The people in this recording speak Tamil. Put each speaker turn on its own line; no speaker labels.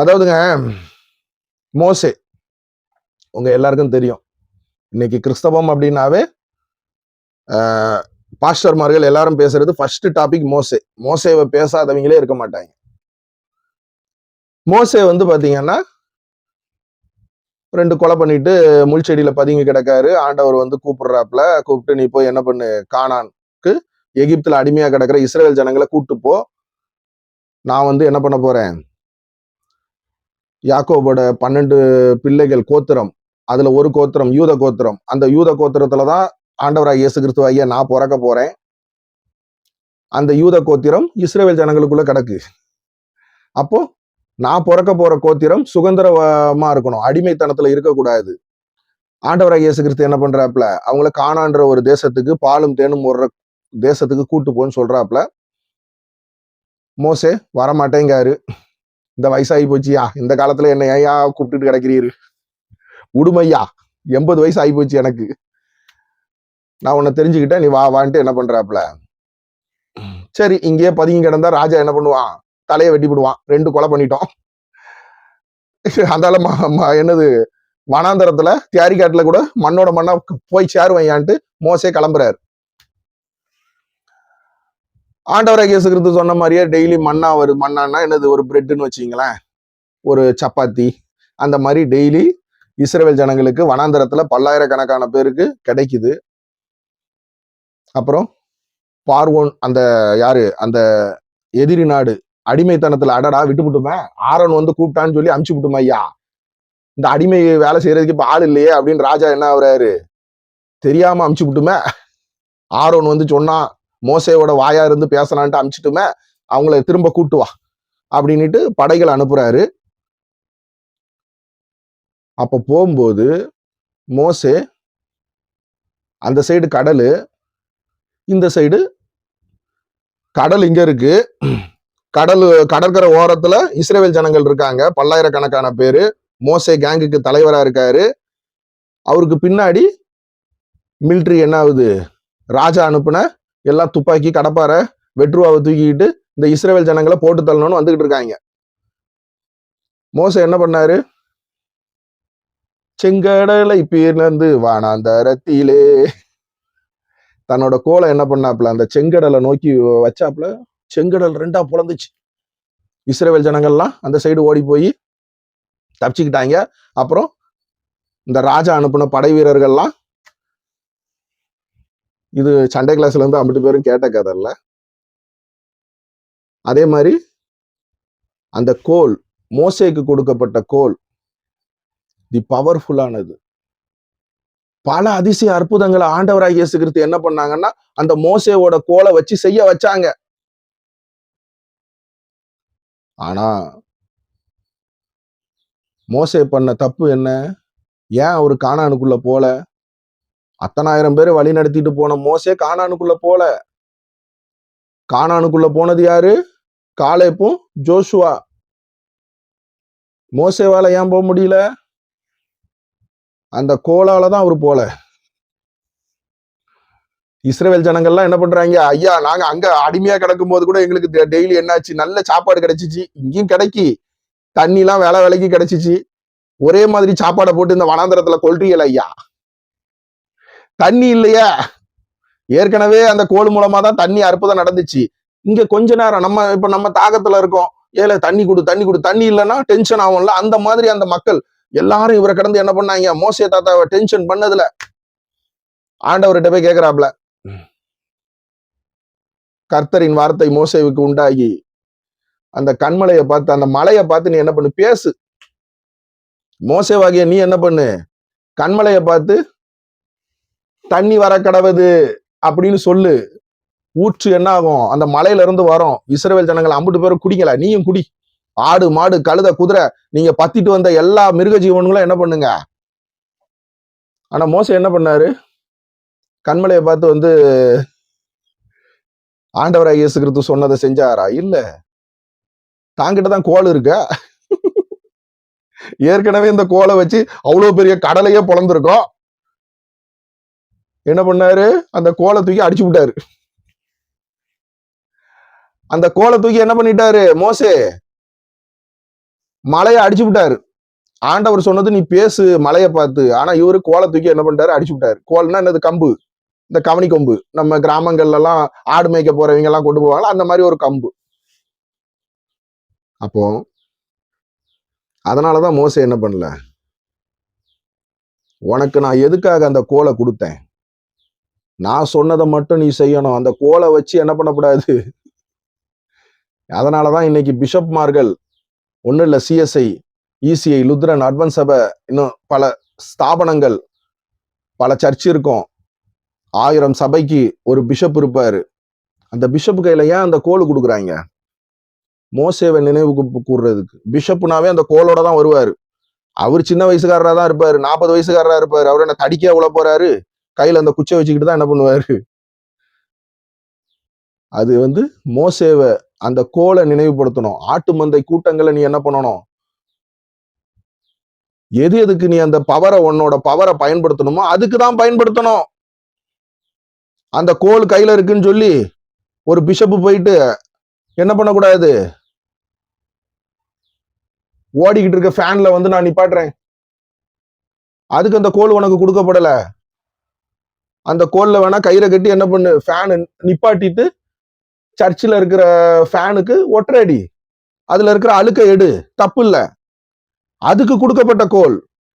அதாவதுங்க மோசே. உங்க எல்லாருக்கும் தெரியும். இன்னைக்கு கிறிஸ்தவம் அப்படின்னாவே பாஸ்டர்மார்கள் எல்லாரும் பேசுறது ஃபர்ஸ்ட் டாபிக் மோசே. மோசேவை பேசாதவங்களே இருக்க மாட்டாங்க. மோசே வந்து பாத்தீங்கன்னா ரெண்டு கொலை பண்ணிட்டு முள்செடியில பதுங்கி கிடக்காரு. ஆண்டவர் வந்து கூப்பிடுறாப்புல கூப்பிட்டு நீ போய் என்ன பண்ணு? காணான்க்கு எகிப்துல அடிமையா கிடக்கிற இஸ்ரேல் ஜனங்களை கூப்பிட்டு போ. நான் வந்து என்ன பண்ண போறேன்? யாக்கோபோட பன்னெண்டு பிள்ளைகள் கோத்திரம் அதுல ஒரு கோத்திரம் யூத கோத்திரம். அந்த யூத கோத்திரத்துல தான் ஆண்டவராக இயேசு கிறிஸ்துவ ஐயா நான் பிறக்க போறேன். அந்த யூத கோத்திரம் இஸ்ரேல் ஜனங்களுக்குள்ள கிடக்கு. அப்போ நான் பிறக்க போற கோத்திரம் சுதந்திரமா இருக்கணும். அடிமைத்தனத்துல இருக்கக்கூடாது. ஆண்டவராக இயேசு கிறிஸ்து என்ன பண்றாப்புல அவங்கள காணான்ற ஒரு தேசத்துக்கு பாலும் தேனும் ஒரு தேசத்துக்கு கூட்டு போன்னு சொல்றாப்புல மோசே வரமாட்டேங்காரு. இந்த வயசாகி போச்சியா? இந்த காலத்துல என்ன ஏயா கூப்பிட்டுட்டு கிடக்கிறீரு? உடுமையா? எண்பது வயசு ஆகி போச்சு எனக்கு. நான் உன்னை தெரிஞ்சுக்கிட்டேன் நீ வா வான்ட்டு என்ன பண்றாப்புல? சரி இங்கேயே பதுங்கி கிடந்தா ராஜா என்ன பண்ணுவான்? தலையை வெட்டி விடுவான் ரெண்டு கொலை பண்ணிட்டோம். அதால ம- ம- என்னது? வனாந்தரத்துல தியாரிக்காட்டுல கூட மண்ணோட மண்ணா போய் சேருவையான்ட்டு மோசே கிளம்புறாரு. ஆண்டவராக இயேசு கிறிஸ்து சொன்ன மாதிரியே டெய்லி மண்ணா வருது மண்ணான்னா என்னது? ஒரு பிரெட்டுன்னு வச்சிங்களேன் ஒரு சப்பாத்தி. அந்த மாதிரி டெய்லி இஸ்ரேல் ஜனங்களுக்கு வனாந்தரத்துல பல்லாயிரக்கணக்கான பேருக்கு கிடைக்குது. அப்புறம் பார்வோன் அந்த யாரு? அந்த எதிரி நாடு. அடிமைத்தனத்துல அடடா விட்டு விட்டுமே ஆரோன் வந்து கூப்பிட்டான்னு சொல்லி அமுச்சு விட்டுமா ஐயா. இந்த அடிமை வேலை செய்யறதுக்கு இப்ப ஆள் இல்லையே அப்படின்னு ராஜா என்ன ஆகுறாரு? தெரியாம அமுச்சு விட்டுமே ஆரோன் வந்து சொன்னா மோசையோட வாயா இருந்து பேசலான்ட்டு அமிச்சிட்டுமே அவங்கள திரும்ப கூட்டு வா அப்படின்னுட்டு படைகள் அனுப்புறாரு. அப்ப போகும்போது மோசே அந்த சைடு கடல் இந்த சைடு கடல் இங்க இருக்கு. கடல் கடற்கரை ஓரத்துல இஸ்ரேல் ஜனங்கள் இருக்காங்க. பல்லாயிரக்கணக்கான பேரு. மோசே கேங்குக்கு தலைவரா இருக்காரு. அவருக்கு பின்னாடி மிலிட்ரி என்ன ஆகுது ராஜா அனுப்புன எல்லாம் துப்பாக்கி கடப்பாரை வெட்ருவாவை தூக்கிக்கிட்டு இந்த இஸ்ரேல் ஜனங்களை போட்டு தள்ளணும்னு வந்துகிட்டு இருக்காங்க. மோச என்ன பண்ணாரு? செங்கடலை பிறந்து வானாந்தரத்திலே. தன்னோட கோலை என்ன பண்ணாப்புல? அந்த செங்கடலை நோக்கி வச்சாப்புல செங்கடல் ரெண்டா புலந்துச்சு. இஸ்ரேல் ஜனங்கள்லாம் அந்த சைடு ஓடி போய் தப்பிச்சுக்கிட்டாங்க. அப்புறம் இந்த ராஜா அனுப்புன படை வீரர்கள்லாம் இது சண்டே கிளாஸ்ல இருந்து அம்பிட்டு பேரும் கேட்ட கதை இல்ல அதே மாதிரி அந்த கோல் மோசைக்கு கொடுக்கப்பட்ட கோல் தி பவர்ஃபுல்லானது பல அதிசய அற்புதங்களை ஆண்டவராக இயேசு கிறிஸ்து என்ன பண்ணாங்கன்னா அந்த மோசையோட கோலை வச்சு செய்ய வச்சாங்க. ஆனா மோசை பண்ண தப்பு என்ன? ஏன் அவர் காணானுக்குள்ள போல? அத்தனாயிரம் பேர் வழி நடத்திட்டு போன மோசே காணானுக்குள்ள போல. காணானுக்குள்ள போனது யாரு? காலேப்பும் ஜோஷுவா மோசேவால ஏன் போக முடியல? அந்த கோலால தான் அவர் போல. இஸ்ரேல் ஜனங்கள்லாம் என்ன பண்றாங்க? ஐயா நாங்க அங்க அடிமையா கிடக்கும் போது கூட எங்களுக்கு டெய்லி என்னாச்சு? நல்ல சாப்பாடு கிடைச்சிச்சு. இங்கேயும் கிடைக்கி. தண்ணிலாம் வேலை வேலைக்கு கிடைச்சிச்சு. ஒரே மாதிரி சாப்பாடை போட்டு இந்த வனாந்தரத்துல கொல்றீங்கள ஐயா? தண்ணி இல்லையா? ஏற்கனவே அந்த கோல் மூலமா தான் தண்ணி அற்புதம் நடந்துச்சு. இங்க கொஞ்ச நேரம் நம்ம இப்ப நம்ம தாகத்துல இருக்கோம். ஏல தண்ணி கொடு தண்ணி கொடு. தண்ணி இல்லைன்னா டென்ஷன் ஆகும்ல. அந்த மாதிரி அந்த மக்கள் எல்லாரும் இவரை கடந்து என்ன பண்ணாங்க? மோசே தாத்தாவை டென்ஷன் பண்ணதுல. ஆண்டவர்கிட்ட போய் கேக்குறாப்ல கர்த்தரின் வார்த்தை மோசேவுக்கு உண்டாகி அந்த கண்மலையை பார்த்து அந்த மலையை பார்த்து நீ என்ன பண்ணு? பேசு. மோசேவாகிய நீ என்ன பண்ணு? கண்மலையை பார்த்து தண்ணி வர கடவுது அப்படின்னு சொல்லு. ஊற்று என்ன ஆகும் அந்த மலையில இருந்து வரும். இஸ்ரேல் ஜனங்கள் அம்புட்டு பேரும் குடிங்களா நீயும் குடி. ஆடு மாடு கழுத குதிரை நீங்க பத்திட்டு வந்த எல்லா மிருக ஜீவன்களும் என்ன பண்ணுங்க? ஆனா மோசம் என்ன பண்ணாரு? கண்மலையை பார்த்து வந்து ஆண்டவராக இயேசு கிறிஸ்து சொன்னதை செஞ்சாரா? இல்ல. தாங்கிட்ட தான் கோல் இருக்க. ஏற்கனவே இந்த கோலை வச்சு அவ்வளவு பெரிய கடலையே பொழந்திருக்கோம். என்ன பண்ணாரு? அந்த கோலை தூக்கி அடிச்சு விட்டாரு. அந்த கோலை தூக்கி என்ன பண்ணிட்டாரு? மோசே மலையை அடிச்சு விட்டாரு. ஆண்டவர் சொன்னது நீ பேசு மலையை பார்த்து. ஆனா இவரு கோலை தூக்கி என்ன பண்ணிட்டாரு? அடிச்சு விட்டாரு. கோல்னா என்னது? கம்பு. இந்த கவனி கொம்பு. நம்ம கிராமங்கள்ல எல்லாம் ஆடு மேய்க்க போறவங்க எல்லாம் கொண்டு போவாங்களா? அந்த மாதிரி ஒரு கம்பு. அப்போ அதனாலதான் மோசே என்ன பண்ணல? உனக்கு நான் எதுக்காக அந்த கோலை கொடுத்தேன்? நான் சொன்னதை மட்டும் நீ செய்யணும். அந்த கோலை வச்சு என்ன பண்ணக்கூடாது? அதனாலதான் இன்னைக்கு பிஷப்மார்கள் ஒன்றும் இல்லை சிஎஸ்ஐ இசிஐ லுத்ரன் அட்வன்ஸ் சபை இன்னும் பல ஸ்தாபனங்கள் பல சர்ச் இருக்கும். ஆயிரம் சபைக்கு ஒரு பிஷப் இருப்பார். அந்த பிஷப் கையில ஏன் அந்த கோல் கொடுக்குறாங்க? மோசேவை நினைவு கூடுறதுக்கு பிஷப்புனாவே பிஷப்னாவே அந்த கோலோட தான் வருவார். அவர் சின்ன வயசுக்காரராக தான் இருப்பார். நாற்பது வயசுக்காரராக இருப்பார். அவர் என்ன தடிக்க உள்ள போறாரு? கையில அந்த குச்சை வச்சுக்கிட்டு தான் என்ன பண்ணுவாரு? அது வந்து மோசேவை அந்த கோலை நினைவுபடுத்தணும். ஆட்டு மந்தை கூட்டங்களை நீ என்ன பண்ணணும்? எது எதுக்கு நீ அந்த பவரை உன்னோட பவரை பயன்படுத்தணுமோ அதுக்கு தான் பயன்படுத்தணும். அந்த கோல் கையில இருக்குன்னு சொல்லி ஒரு பிஷப்பு போயிட்டு என்ன பண்ணக்கூடாது? ஓடிக்கிட்டு இருக்க ஃபேன்ல வந்து நான் நிப்பாட்டுறேன். அதுக்கு அந்த கோல் உனக்கு கொடுக்கப்படல. அந்த கோல்ல வேணா கயிறை கட்டி என்ன பண்ணு ஃபேனு நிப்பாட்டிட்டு சர்ச்சில் இருக்கிற ஃபேனுக்கு ஒற்றை அடி அதுல இருக்கிற அழுக்க எடு. தப்பு இல்லை. அதுக்கு கொடுக்கப்பட்ட கோல்.